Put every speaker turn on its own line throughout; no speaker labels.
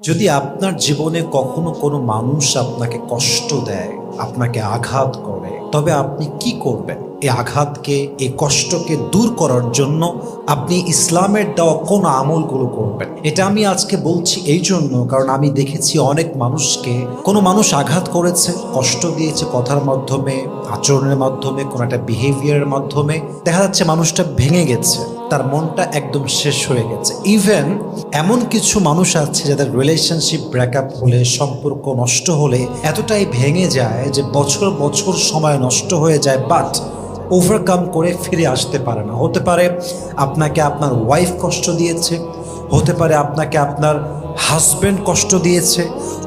যদি আপনার জীবনে কখনো কোনো মানুষ আপনাকে কষ্ট দেয়, আপনাকে আঘাত করে, তবে আপনি কি করবেন? এই আঘাতকে, এই কষ্টকে দূর করার জন্য আপনি ইসলামের দেওয়া কোন আমলগুলো করবেন? এটা আমি আজকে বলছি এই জন্য কারণ আমি দেখেছি অনেক মানুষকে, কোনো মানুষ আঘাত করেছে, কষ্ট দিয়েছে কথার মাধ্যমে আচরণের মাধ্যমে, কোনো একটা বিহেভিয়ারের মাধ্যমে দেখা যাচ্ছে মানুষটা ভেঙে গেছে, তার মনটা একদম শেষ হয়ে গেছে। ইভেন এমন কিছু মানুষ আছে যাদের রিলেশনশিপ ব্রেকআপ হলে, সম্পর্ক নষ্ট হলে এতটাই ভেঙে যায় যে বছর বছর সময় নষ্ট হয়ে যায় বাট ওভারকাম করে ফিরে আসতে পারে না। হতে পারে আপনাকে আপনার ওয়াইফ কষ্ট দিয়েছে, হতে পারে আপনাকে আপনার হাজব্যান্ড কষ্ট দিয়েছে,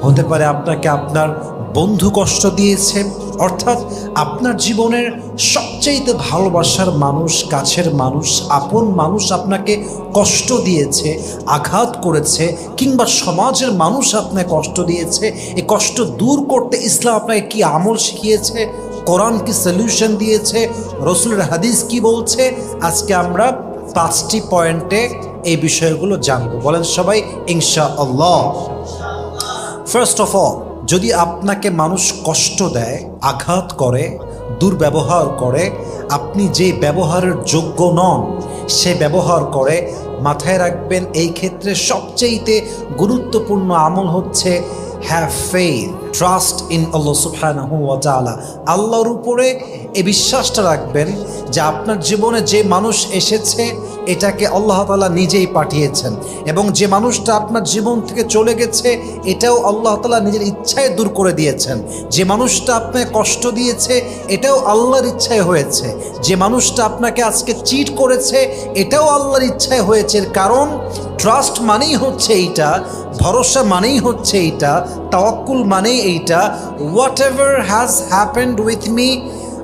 হতে পারে আপনাকে আপনার বন্ধু কষ্ট দিয়েছে অর্থাৎ আপনার জীবনের সবচেয়ে ভালোবাসার মানুষ, কাছের মানুষ, আপন মানুষ আপনাকে কষ্ট দিয়েছে, আঘাত করেছে, কিংবা সমাজের মানুষ আপনাকে কষ্ট দিয়েছে। এই কষ্ট দূর করতে ইসলাম আপনাকে কি আমল শিখিয়েছে? কোরআন কি সলিউশন দিয়েছে? রসুলের হাদিস কি বলছে? আজকে আমরা পাঁচটি পয়েন্টে এই বিষয়গুলো জানব। বলেন সবাই ইনশা আল্লাহ ফার্স্ট অফ অল যদি আপনাকে মানুষ কষ্ট দেয়, আঘাত করে, দুর্ব্যবহার করে, আপনি যে ব্যবহারের যোগ্য নন, সে ব্যবহার করে মাথায় রাখবেন, এই ক্ষেত্রে সবচেয়েতে গুরুত্বপূর্ণ আমল হচ্ছে have faith trust in Allah তাআলা আল্লাহর উপরে এ বিশ্বাসটা রাখবেন যে আপনার জীবনে যে মানুষ এসেছে এটাকে আল্লাহ তাআলা নিজেই পাঠিয়েছেন। এবং যে মানুষটা আপনার জীবন থেকে চলে গেছে, এটাও আল্লাহ তালা নিজের ইচ্ছায় দূর করে দিয়েছেন। যে মানুষটা আপনাকে কষ্ট দিয়েছে, এটাও আল্লাহর ইচ্ছায় হয়েছে। যে মানুষটা আপনাকে আজকে চিট করেছে, এটাও আল্লাহর ইচ্ছায় হয়েছে। কারণ ট্রাস্ট মানেই হচ্ছে এইটা, ভরসা মানেই হচ্ছে এইটা, তাওয়াক্কুল মানেই এইটা। Whatever has happened with me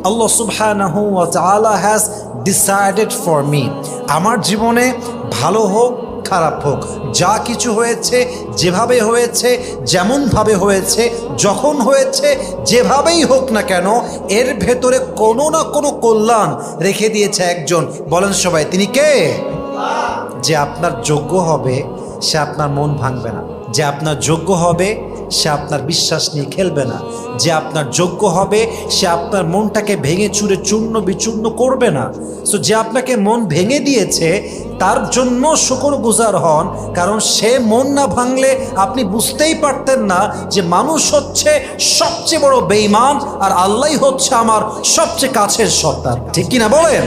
আল্লাহ সুবহানাহু ওয়া তাআলা হ্যাজ ডিসাইডেড ফর মি আমার জীবনে ভালো হোক, খারাপ হোক, যা কিছু হয়েছে, যেভাবে হয়েছে, যেমনভাবে হয়েছে, যখন হয়েছে, যেভাবেই হোক না কেন, এর ভেতরে কোনো না কোনো কল্যাণ রেখে দিয়েছে একজন। বলেন সবাই, তিনি কে? যে আপনার যোগ্য হবে, সে আপনার মন ভাঙবে না। যে আপনার যোগ্য হবে সে আপনার বিশ্বাস নিয়ে খেলবে না। যে আপনার যোগ্য হবে, সে আপনার মনটাকে ভেঙে চুরে চূর্ণ বিচূর্ণ করবে না। সো যে আপনাকে মন ভেঙে দিয়েছে, তার জন্য শুকর গুজার হন, কারণ সে মন না ভাঙলে আপনি বুঝতেই পারতেন না যে মানুষ হচ্ছে সবচেয়ে বড় বেইমান আর আল্লাহ হচ্ছে আমার সবচেয়ে কাছের সত্তার ঠিক কিনা বলেন?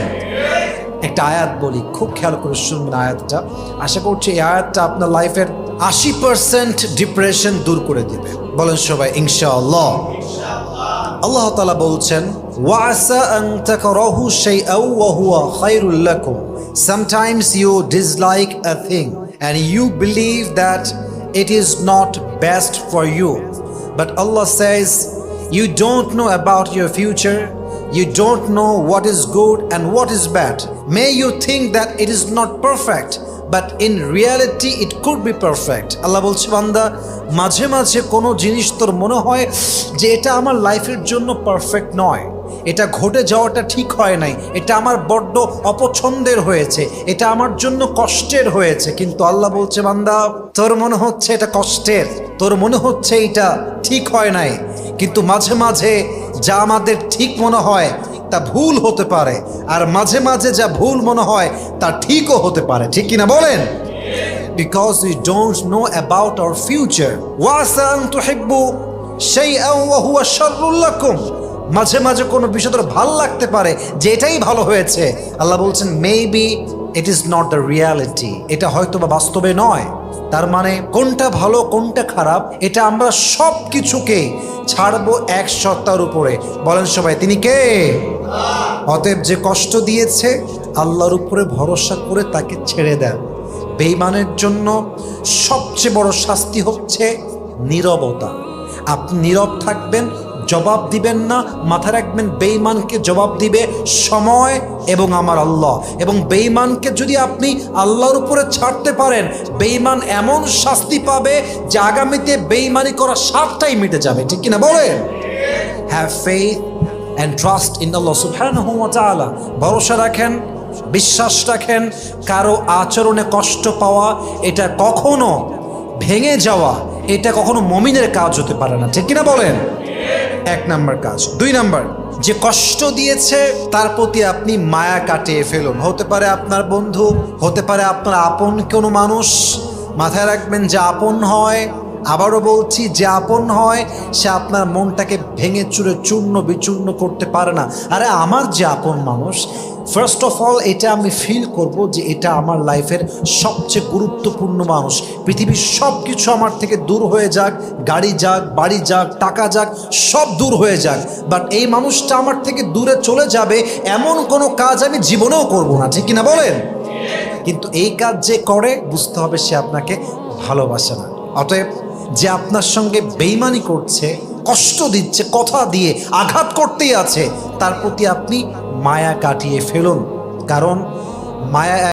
একটা আয়াত বলি, খুব খেয়াল করে শুনবেন আয়াতটা। আশা করছি এই আয়াতটা আপনার লাইফের আশি পার্সেন্ট ডিপ্রেশন দূর করে দেবে। বলেন সবাই, ইনশাআল্লাহ। আল্লাহ তালা বলছেন sometimes you dislike a thing and you believe that it is not best for you. But Allah says, you don't know about your future you don't know what is good and what is bad. May you think that it is not perfect, but in reality it could be perfect. আল্লাহ বলছে বান্দা মাঝে মাঝে কোনো জিনিস তোর মনে হয় যে এটা আমার লাইফের জন্য পারফেক্ট নয়। এটা ঘটে যাওয়াটা ঠিক হয় নাই। এটা আমার বড্ড অপছন্দের হয়েছে। এটা আমার জন্য কষ্টের হয়েছে। কিন্তু আল্লাহ বলছে বান্দা তোর মনে হচ্ছে এটা কষ্টের। তোর মনে হচ্ছে এটা ঠিক হয় নাই। কিন্তু মাঝে মাঝে যা আমাদের ঠিক মনে হয় তা ভুল হতে পারে। আর মাঝে মাঝে যা ভুল মনে হয় তা ঠিকও হতে পারে। ঠিক কিনা বলেন? Because we don't know about our future ওয়াসান ওয়া হুয়া শাররুল লাকুম। মাঝে মাঝে কোনো বিষয় তোর ভালো লাগতে পারে যে এটাই ভালো হয়েছে। আল্লাহ বলছেন maybe it is not the reality এটা হয়তো বা বাস্তবে নয়। তার মানে কোনটা ভালো, কোনটা খারাপ, এটা আমরা সব কিছুকে ছাড়বো এক সত্তার উপরে। বলেন সবাই, তিনি কে? অতএব যে কষ্ট দিয়েছে, আল্লাহর উপরে ভরসা করে তাকে ছেড়ে দেন। বেইমানের জন্য সবচেয়ে বড় শাস্তি হচ্ছে নীরবতা। আপনি নীরব থাকবেন জবাব দিবেন না, মাথা রাখবেন বেইমানকে জবাব দিবে, সময় এবং আমার আল্লাহ। এবং বেইমানকে যদি আপনি আল্লাহর উপরে ছাড়তে পারেন বেইমান এমন শাস্তি পাবে যে আগামীতে বেইমানি করার সাতটাই মিটে যাবে। ঠিক কিনা বলেন? Have faith and trust in Allah সুবহানাহু ওয়া তাআলা। ভরসা রাখেন, বিশ্বাস রাখেন, কারও আচরণে কষ্ট পাওয়া, এটা কখনো ভেঙে যাওয়া, এটা কখনো মমিনের কাজ হতে পারে না। ঠিক কিনা বলেন? এক নাম্বার কাজ। দুই নাম্বার, যে কষ্ট দিয়েছে, তার প্রতি আপনি মায়া কাটিয়ে ফেলুন। হতে পারে আপনার বন্ধু, হতে পারে আপনার আপন কোনো মানুষ। মাথায় রাখবেন যে আপন হয়, আবারও বলছি যে আপন হয়, সে আপনার মনটাকে ভেঙে চুরে চূর্ণ বিচূর্ণ করতে পারে না। আরে আমার যে আপন মানুষ ফার্স্ট অফ অল এটা আমি ফিল করব যে এটা আমার লাইফের সবচেয়ে গুরুত্বপূর্ণ মানুষ। পৃথিবীর সব কিছু আমার থেকে দূর হয়ে যাক, গাড়ি যাক, বাড়ি যাক, টাকা যাক, সব দূর হয়ে যাক। বাট এই মানুষটা আমার থেকে দূরে চলে যাবে, এমন কোনো কাজ আমি জীবনেও করব না। ঠিক কিনা বলেন? কিন্তু এই কাজ যে করে, বুঝতে হবে সে আপনাকে ভালোবাসে না। অতএব যে আপনার সঙ্গে বেইমানি করছে কষ্ট দিচ্ছে, কথা দিয়ে আঘাত করতেই আছে। তার প্রতি আপনি মায়া কাটিয়ে ফেলুন। কারণ মায়া